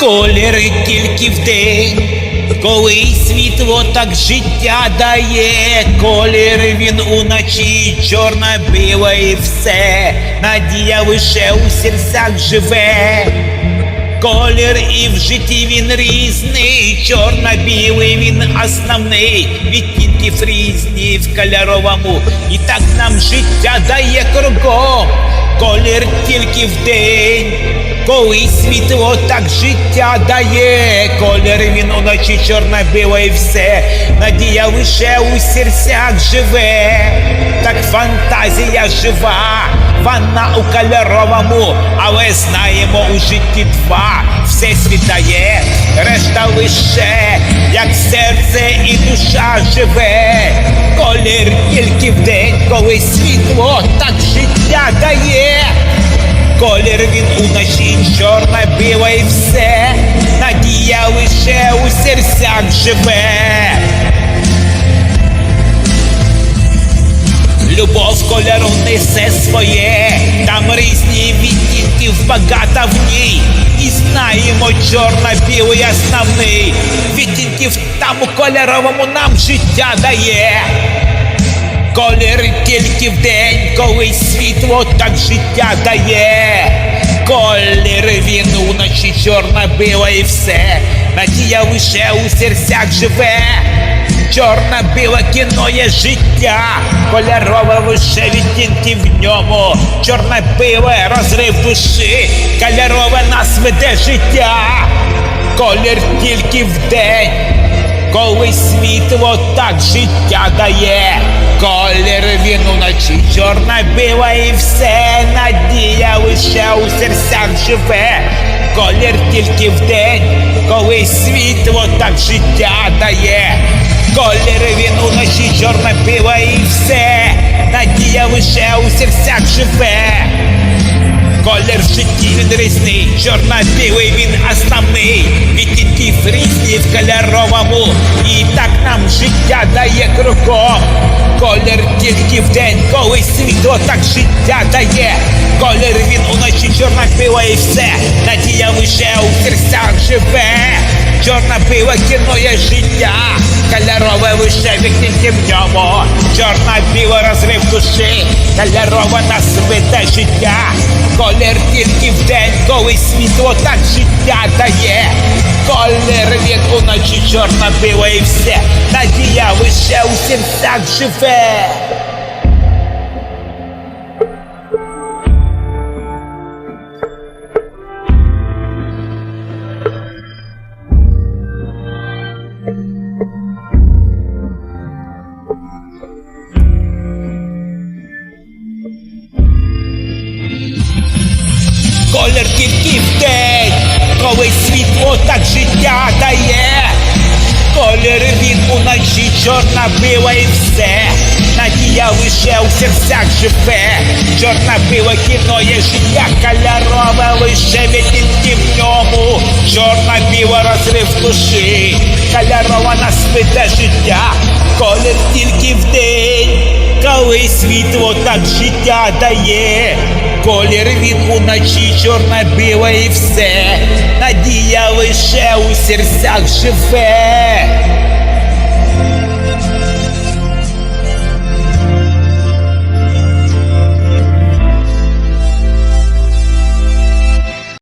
Колір тільки вдень, коли світло так життя дає, колір він уночі, чорно-біле і все, надія лише у серцях живе. Колір і в житті він різний, чорно-білий він основний, відтінків різні в кольоровому, і так нам життя дає кругом, колір тільки в день, коли світло так життя дає, колір він уночі чорно-білий і все, надія лише у серцях живе, так фантазія жива. Ванна у кольоровому, але знаємо у житті два. Все світає, решта лише, як серце і душа живе. Колір тільки в день, коли світло так життя дає. Колір він уночі, чорно-біле і все. Надія лише у серцях живе. Любов кольору несе своє, там різні відтінків багато в ній. І знаємо чорно-білий основний. Відтінків там у кольоровому нам життя дає. Колір тільки в день, коли світло так життя дає. Колір він уночі чорно-біле і все. Надія лише у серцях живе. Чорно-біле кіно є життя, кольорове лише відтінки в ньому. Чорно-біле розрив душі, кольорове нас веде життя. Колір тільки в день, коли світло так життя дає. Колір він уночі чорно-біле і все, надія лише у серцях живе. Колір тільки в день, коли світло так життя дає. Колір він уночі чорно-біле і все, надія лише у серцях живе. Колір в житті він різний, чорно-білий він основний, відтінків різні в кольоровому, і так нам життя дає кругом. Колір тільки в день, коли світло так життя дає. Колір він уночі чорно-біле і все, надія лише у серцях живе. Чорно-біле кіно є життя, кольорове лише відтінки в ньому. Чорно-біле розрив душі, кольорове нас веде життя. Колір тільки в день, коли світло так життя дає. Колір він уночі чорно-біле і все, надія лише у серцях живе. Колір тільки в день, коли світло так життя дає. Колір він уночі чорно-біле і все. Надія лише у серцях живе. Чорно-біле кіно є життя, кольорове лише відтінки в ньому. Чорно-біле розрив душі, кольорова нас веде життя. Коли світло так життя дає. Колір він уночі чорно-біле і все. Надія лише у серцях живе.